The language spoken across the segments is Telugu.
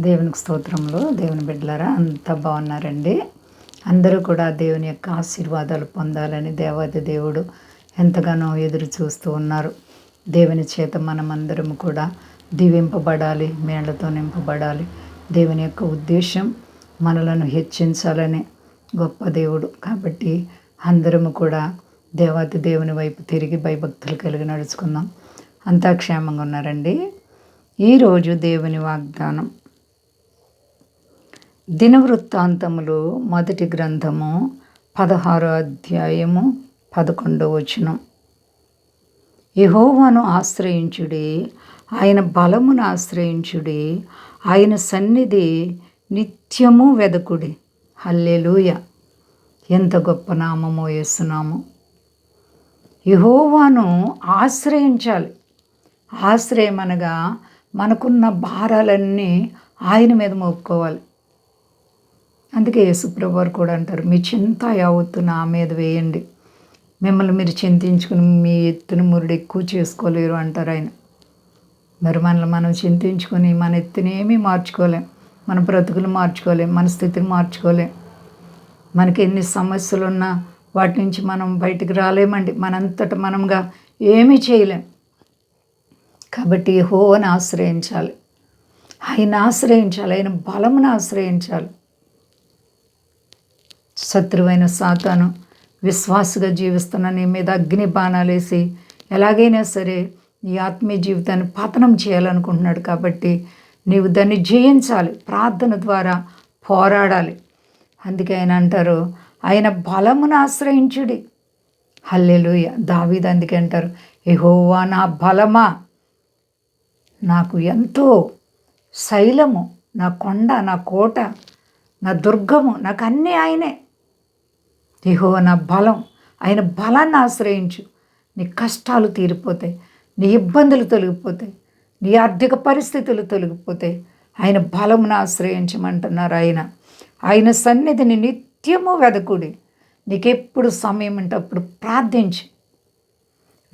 దేవునికి స్తోత్రంలో దేవుని బిడ్డలారా అంత బాగున్నారండి. అందరూ కూడా దేవుని యొక్క ఆశీర్వాదాలు పొందాలని దేవాది దేవుడు ఎంతగానో ఎదురు చూస్తూ ఉన్నారు. దేవుని చేత మనమందరం కూడా దీవింపబడాలి మేళ్ళతో నింపబడాలి. దేవుని యొక్క ఉద్దేశం మనలను హెచ్చించాలని గొప్ప దేవుడు. కాబట్టి అందరము కూడా దేవాతి దేవుని వైపు తిరిగి భయభక్తులు కలిగి నడుచుకుందాం. అంతా క్షేమంగా ఉన్నారండి. ఈరోజు దేవుని వాగ్దానం. దినవృత్తాంతములు మొదటి గ్రంథము పదహారో అధ్యాయము పదకొండవ వచనం. యహోవాను ఆశ్రయించుడి ఆయన బలమును ఆశ్రయించుడి ఆయన సన్నిధి నిత్యము వెదకుడి. హల్లెలూయ! ఎంత గొప్ప నామమో వేస్తున్నాము యహోవాను ఆశ్రయించాలి. ఆశ్రయం అనగా మనకున్న భారాలన్నీ ఆయన మీద మోపుకోవాలి. అందుకే యేసుప్రభువారు కూడా అంటారు మీ చింత యావత్తు నా మీద వేయండి. మిమ్మల్ని మీరు చింతించుకుని మీ ఎత్తును మురుడు ఎక్కువ చేసుకోలేరు అంటారు ఆయన. మరి మనల్ని మనం చింతించుకొని మన ఎత్తునేమీ మార్చుకోలేం. మన బ్రతుకులు మార్చుకోలేం. మన స్థితిని మార్చుకోలేం. మనకి ఎన్ని సమస్యలు ఉన్నా వాటి నుంచి మనం బయటికి రాలేమండి. మనంతట మనంగా ఏమీ చేయలేం. కాబట్టి హోని ఆశ్రయించాలి. ఆయన ఆశ్రయించాలి. ఆయన బలమును ఆశ్రయించాలి. శత్రువైన సాతాను విశ్వాసగా జీవిస్తున్న నీ మీద అగ్ని బాణాలు వేసి ఎలాగైనా సరే నీ ఆత్మీయ జీవితాన్ని పతనం చేయాలనుకుంటున్నాడు కాబట్టి నీవు దాన్ని జయించాలి ప్రార్థన ద్వారా పోరాడాలి. అందుకే ఆయన అంటారు ఆయన బలమును ఆశ్రయించుడి. హల్లెలూయ. దావీద్ అందుకే అంటారు ఎహోవా నా బలమా? నాకు ఎంతో శైలము నా కొండ నా కోట నా దుర్గము నాకు అన్నీ ఆయనే. ఇహో నా బలం. ఆయన బలాన్ని ఆశ్రయించు. నీ కష్టాలు తీరిపోతాయి. నీ ఇబ్బందులు తొలగిపోతాయి. నీ ఆర్థిక పరిస్థితులు తొలగిపోతాయి. ఆయన బలమును ఆశ్రయించమంటున్నారు ఆయన. ఆయన సన్నిధిని నిత్యము వెదకుడి. నీకెప్పుడు సమయం ఉంటే అప్పుడు ప్రార్థించి.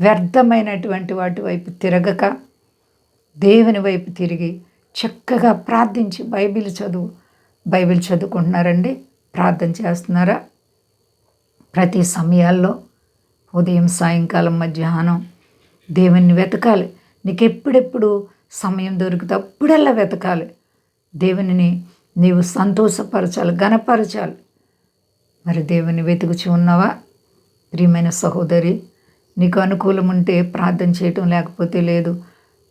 వ్యర్థమైనటువంటి వాటి వైపు తిరగక దేవుని వైపు తిరిగి చక్కగా ప్రార్థించి బైబిల్ చదువు. బైబిల్ చదువుకుంటున్నారండి? ప్రార్థన చేస్తున్నారా? ప్రతి సమయాల్లో ఉదయం సాయంకాలం మధ్యాహ్నం దేవుణ్ణి వెతకాలి. నీకు ఎప్పుడెప్పుడు సమయం దొరికితే అప్పుడల్లా వెతకాలి. దేవునిని నీవు సంతోషపరచాలి ఘనపరచాలి. మరి దేవుని వెతుకుచి ఉన్నావా? ప్రియమైన సహోదరి నీకు అనుకూలం ఉంటే ప్రార్థన చేయటం లేకపోతే లేదు.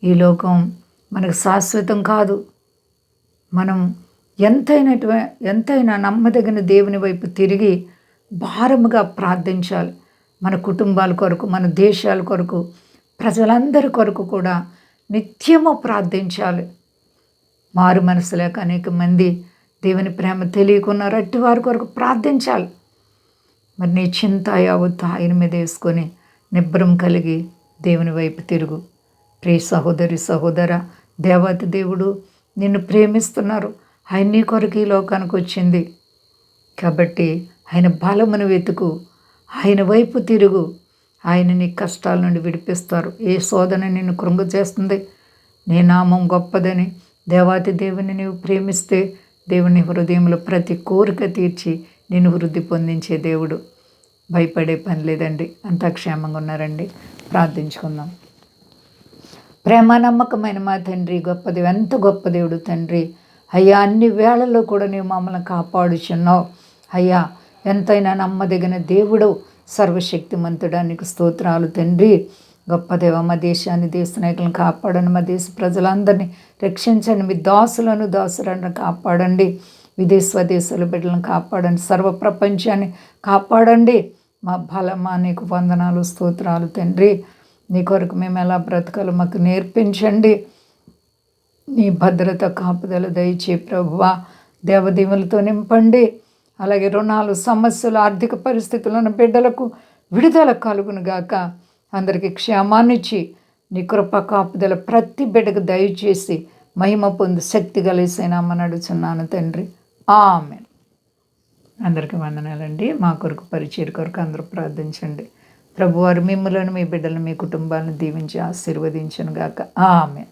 ఈ లోకం మనకు శాశ్వతం కాదు. మనం ఎంతైనటువంటి ఎంతైనా నమ్మదగిన దేవుని వైపు తిరిగి భారముగా ప్రార్థించాలి. మన కుటుంబాల కొరకు మన దేశాల కొరకు ప్రజలందరి కొరకు కూడా నిత్యము ప్రార్థించాలి. మారు మనసు లేక అనేక మంది దేవుని ప్రేమ తెలియకున్నారు. అట్టి వారి కొరకు ప్రార్థించాలి. మరి నీ చింత యావత్తు ఆయన మీద వేసుకొని నిబ్బరం కలిగి దేవుని వైపు తిరుగు. ప్రియ సహోదరి సహోదర దేవత దేవుడు నిన్ను ప్రేమిస్తున్నారు. ఆయన నీ కొరకు ఈ లోకానికి వచ్చింది. కాబట్టి ఆయన బలమును వెతుకు ఆయన వైపు తిరుగు. ఆయన నీ కష్టాల నుండి విడిపిస్తారు. ఏ శోధన నిన్ను కృంగు చేస్తుంది నీ నామం గొప్పదని దేవాతి దేవుని నీవు ప్రేమిస్తే దేవుని హృదయంలో ప్రతి కోరిక తీర్చి నేను వృద్ధి పొందించే దేవుడు. భయపడే పని లేదండి. అంతా క్షేమంగా ఉన్నారండి. ప్రార్థించుకుందాం. ప్రేమ నమ్మకమైన మా తండ్రి గొప్పది ఎంత గొప్ప దేవుడు తండ్రి. అయ్యా అన్ని వేళల్లో కూడా నీవు మమ్మల్ని కాపాడుచున్నావు. అయ్యా ఎంతైనా నమ్మదగిన దేవుడు సర్వశక్తిమంతుడా. నీకు స్తోత్రాలు తండ్రి. గొప్ప దేవ మా దేశాన్ని దేశ నాయకులను కాపాడండి. మా దేశ ప్రజలందరినీ రక్షించండి. మీ దాసులను దాసులను కాపాడండి. విదేశ స్వదేశాల బిడ్డలను కాపాడండి. సర్వ ప్రపంచాన్ని కాపాడండి. మా బలమా నీకు వందనాలు స్తోత్రాలు తండ్రి. నీ కొరకు మేము ఎలా బ్రతకాలో మాకు నేర్పించండి. నీ భద్రత కాపుదల దయచే ప్రభువా దేవదీవులతో నింపండి. అలాగే రుణాలు సమస్యలు ఆర్థిక పరిస్థితులను బిడ్డలకు విడుదల కలుగును గాక. అందరికీ క్షేమాన్నిచ్చి నీ కృప కాపుదల ప్రతి బిడ్డకు దయచేసి మహిమ పొంది శక్తి కలిసేనామని అడుగుతున్నాను తండ్రి. ఆమె అందరికీ వందనాలండి. మా కొరకు పరిచయం కొరకు అందరూ ప్రార్థించండి. ప్రభువారు మిమ్మలను మీ బిడ్డలను మీ కుటుంబాలను దీవించి ఆశీర్వదించను గాక. ఆమె